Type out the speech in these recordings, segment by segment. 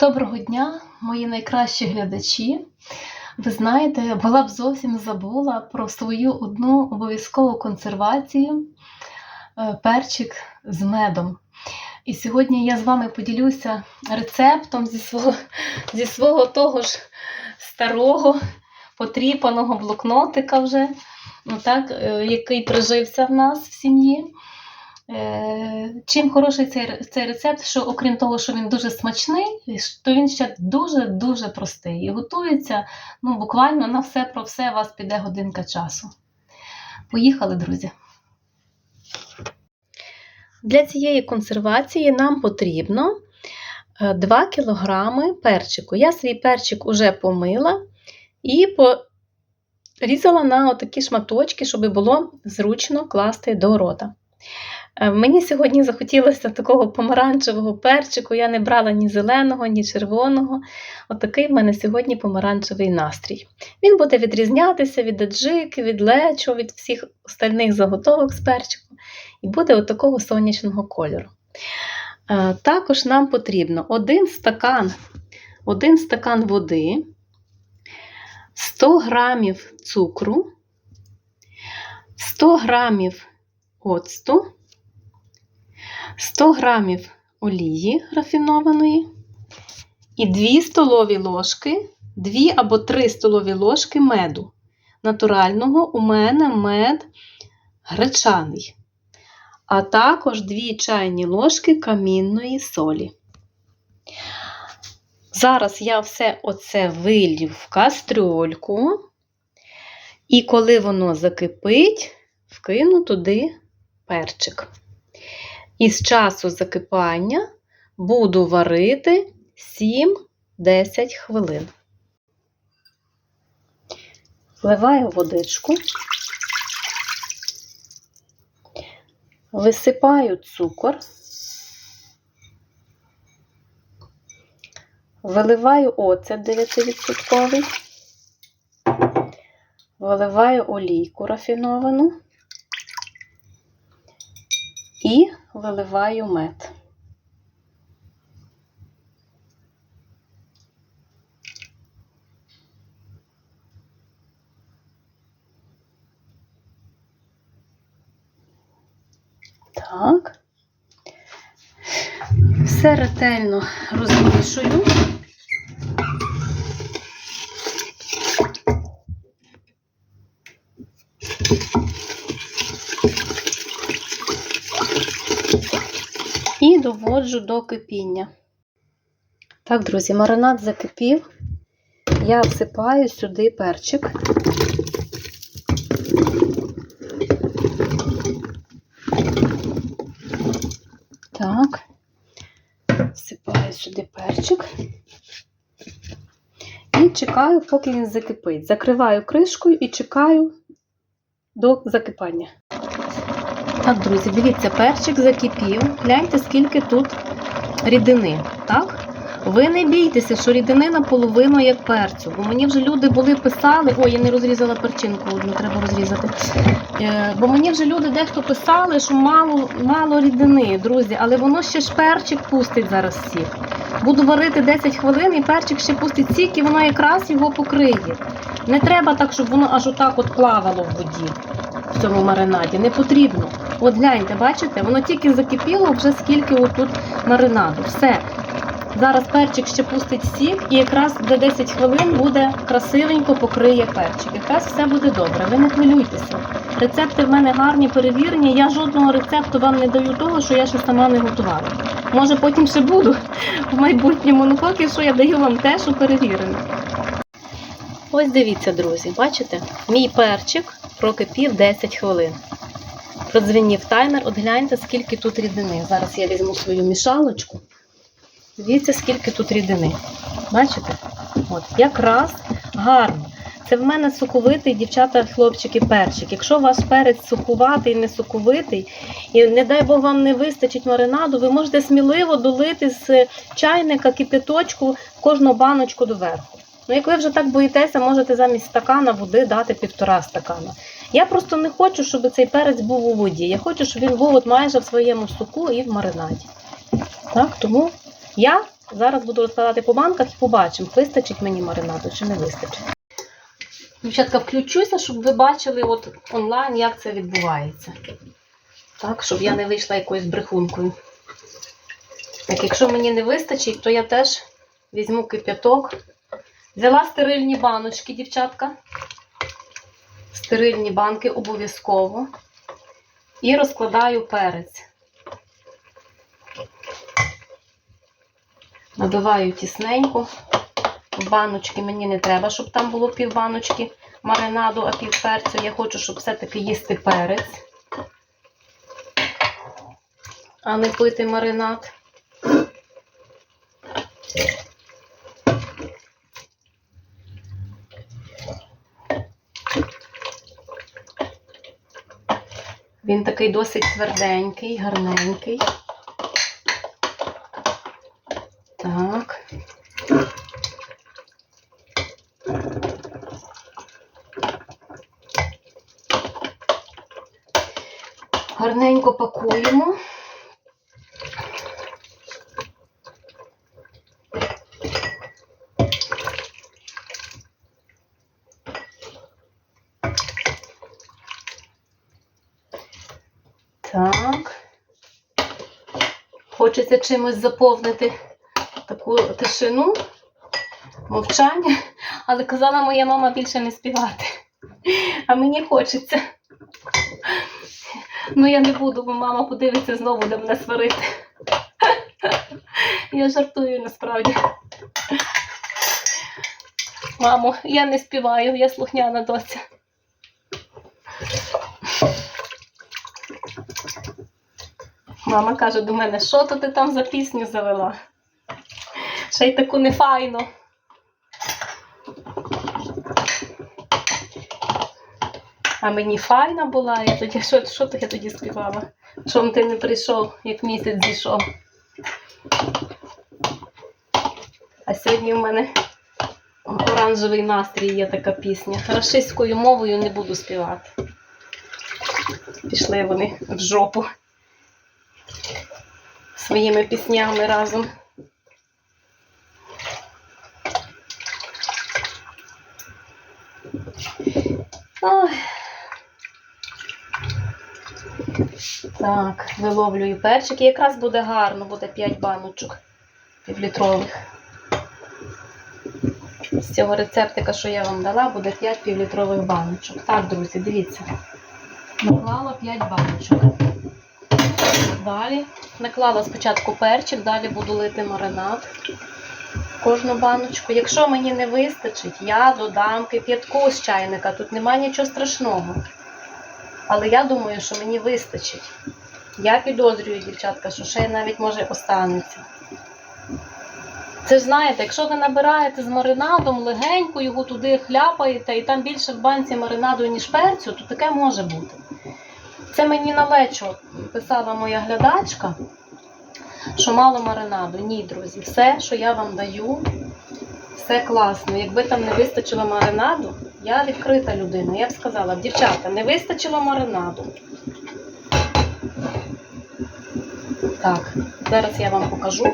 Доброго дня, мої найкращі глядачі. Ви знаєте, була б зовсім забула про свою одну обов'язкову консервацію е, перчик з медом. І сьогодні я з вами поділюся рецептом зі свого, зі свого того ж старого потріпаного блокнотика, вже, ну так, е, який прижився в нас в сім'ї. Е, Чим хороший цей, цей рецепт, що окрім того, що він дуже смачний, то він ще дуже-дуже простий. І готується ну, буквально на все про все у вас піде годинка часу. Поїхали, друзі. Для цієї консервації нам потрібно 2 кг перчику. Я свій перчик уже помила і порізала на такі шматочки, щоб було зручно класти до рота. Е, Мені сьогодні захотілося такого помаранчевого перчику. Я не брала ні зеленого, ні червоного. Отакий в мене сьогодні помаранчевий настрій. Він буде відрізнятися від аджики, від лечо, від всіх остальних заготовок з перчику. І буде отакого сонячного кольору. Е, Також нам потрібно один стакан, один стакан води, 100 грамів цукру, 100 грамів оцту, 100 грамів олії рафінованої і 2 столові ложки, 2 або 3 столові ложки меду. Натурального у мене мед гречаний, а також 2 чайні ложки камінної солі. Зараз я все оце вилью в кастрюльку, і коли воно закипить, вкину туди перчик. І з часу закипання буду варити 7-10 хвилин. Вливаю водичку, висипаю цукор, виливаю оцет 9%, виливаю олійку рафіновану. І виливаю мед. Так. Все ретельно розмішую. і доводжу до кипіння. Так, друзі, маринад закипів. Я всипаю сюди перчик. Так, всипаю сюди перчик. І чекаю, поки він закипить. Закриваю кришкою і чекаю до закипання. Так, друзі, дивіться, перчик закипів. Гляньте, скільки тут рідини. Так? Ви не бійтеся, що рідини наполовину як перцю. Бо мені вже люди були писали, ой, я не розрізала перчинку, одну треба розрізати. Е, бо мені вже люди дехто писали, що мало, мало рідини, друзі, але воно ще ж перчик пустить зараз сік. Буду варити 10 хвилин і перчик ще пустить сік, і воно якраз його покриє. Не треба так, щоб воно аж отак от плавало в воді в цьому маринаді. Не потрібно. От гляньте, бачите, воно тільки закипіло, вже скільки отут маринаду. Все. Зараз перчик ще пустить сік, і якраз за 10 хвилин буде красивенько покриє перчик. Якраз все буде добре. Ви не хвилюйтеся. Рецепти в мене гарні, перевірені. Я жодного рецепту вам не даю того, що я ще сама не готувала. Може, потім ще буду в майбутньому, ну поки що я даю вам те, що перевірене. Ось дивіться, друзі, бачите? Мій перчик прокипів 10 хвилин. Продзвенів таймер, от гляньте, скільки тут рідини. Зараз я візьму свою мішалочку. Дивіться, скільки тут рідини. Бачите? От, якраз гарно. Це в мене соковитий, дівчата, хлопчики, перчик. Якщо ваш перець сухуватий, не соковитий, і не дай Бог вам не вистачить маринаду, ви можете сміливо долити з чайника кипяточку кожну баночку доверху. Ну, як ви вже так боїтеся, можете замість стакана води дати півтора стакана. Я просто не хочу, щоб цей перець був у воді. Я хочу, щоб він був от майже в своєму соку і в маринаді. Так, тому я Зараз буду розкладати по банках і побачимо, вистачить мені маринаду чи не вистачить. Дівчатка, включуся, щоб ви бачили от онлайн, як це відбувається. Так, щоб я не вийшла якоюсь брехункою. Так, якщо мені не вистачить, то я теж візьму кип'яток. Взяла стерильні баночки, дівчатка. Стерильні банки обов'язково. І розкладаю перець. Набиваю тісненько. Баночки мені не треба, щоб там було пів баночки маринаду, а пів перцю. Я хочу, щоб все-таки їсти перець, а не пити маринад. Він такий досить тверденький, гарненький. Так. Гарненько пакуємо. Так. Хочеться чимось заповнити таку тишину, мовчання, але казала моя мама більше не співати. А мені хочеться. Ну, я не буду, бо мама подивиться знову де мене сварити. Я жартую насправді. Мамо, я не співаю, я слухняна доця. Мама каже до мене, що то ти там за пісню завела? Ще й таку нефайну. А мені файна була, я тоді, що, що то я тоді співала? Чом ти не прийшов, як місяць зійшов? А сьогодні в мене оранжевий настрій є така пісня. Рашистською мовою не буду співати. Пішли вони в жопу своїми піснями разом. Ой. Так, виловлюю перчик. І якраз буде гарно, буде 5 баночок півлітрових. З цього рецептика, що я вам дала, буде 5 півлітрових баночок. Так, друзі, дивіться. Наклала 5 баночок. Далі наклала спочатку перчик, далі буду лити маринад. в Кожну баночку. Якщо мені не вистачить, я додам кип'ятку з чайника. Тут немає нічого страшного. Але я думаю, що мені вистачить. Я підозрюю, дівчатка, що ще навіть може останеться. Це ж знаєте, якщо ви набираєте з маринадом легенько, його туди хляпаєте, і там більше в банці маринаду, ніж перцю, то таке може бути. Це мені на лечо писала моя глядачка, що мало маринаду. Ні, друзі, все, що я вам даю, все класно. Якби там не вистачило маринаду, я відкрита людина. Я б сказала, дівчата, не вистачило маринаду. Так, зараз я вам покажу.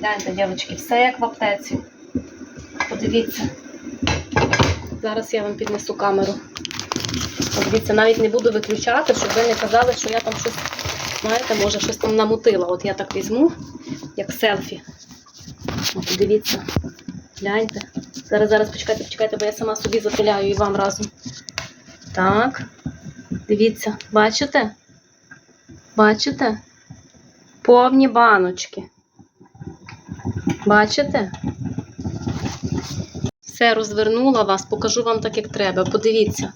Гляньте, дівчатки, все як в аптеці. Подивіться. Зараз я вам піднесу камеру. Дивіться, навіть не буду виключати, щоб ви не казали, що я там щось, знаєте, може, щось там намутила. От я так візьму, як селфі. От дивіться, гляньте. Зараз, зараз, почекайте, почекайте, бо я сама собі запиляю і вам разом. Так. Дивіться, бачите? Бачите? Повні баночки. Бачите? Все розвернула вас, покажу вам так, як треба. Подивіться.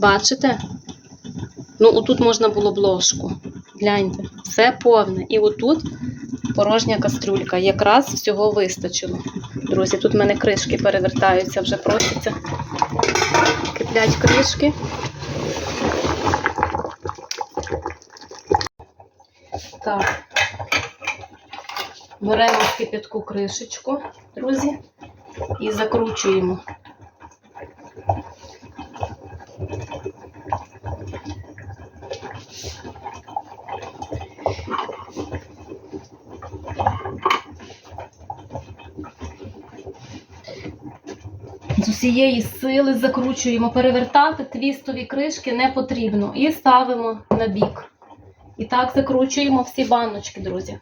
Бачите? Ну, отут можна було б ложку. Гляньте, все повне. І отут порожня кастрюлька. Якраз всього вистачило. Друзі, тут в мене кришки перевертаються, вже просяться. Киплять кришки. Так. Беремо кипятку кришечку, друзі, і закручуємо. З усієї сили закручуємо, перевертати твістові кришки не потрібно. І ставимо на бік. І так закручуємо всі баночки, друзі.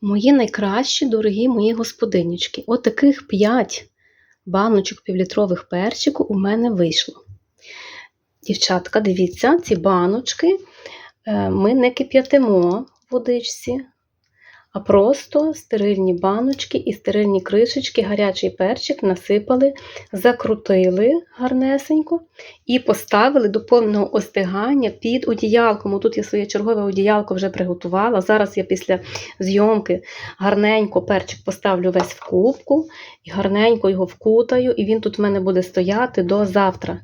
Мої найкращі, дорогі мої господинючки. От 5 баночок півлітрових перчику у мене вийшло. Дівчатка, дивіться, ці баночки е, ми не кип'ятимо в водичці, а просто стерильні баночки і стерильні кришечки, гарячий перчик насипали, закрутили гарнесенько і поставили до повного остигання під одіялком. Тут я своє чергове одіялко вже приготувала. Зараз я після зйомки гарненько перчик поставлю весь в кубку і гарненько його вкутаю, і він тут в мене буде стояти до завтра.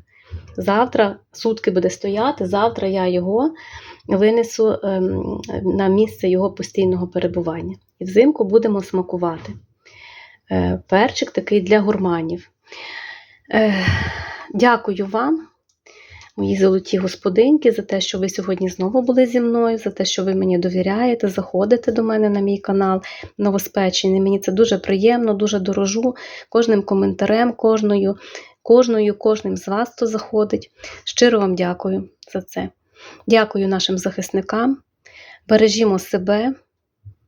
Завтра сутки буде стояти, завтра я його винесу ем, на місце його постійного перебування. І взимку будемо смакувати. Е, Перчик такий для гурманів. Е, Дякую вам, мої золоті господинки, за те, що ви сьогодні знову були зі мною, за те, що ви мені довіряєте, заходите до мене на мій канал новоспечений. Мені це дуже приємно, дуже дорожу кожним коментарем, кожною, кожною, кожним з вас, хто заходить. Щиро вам дякую за це. Дякую нашим захисникам. Бережімо себе,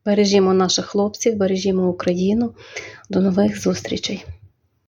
бережімо наших хлопців, бережімо Україну. До нових зустрічей!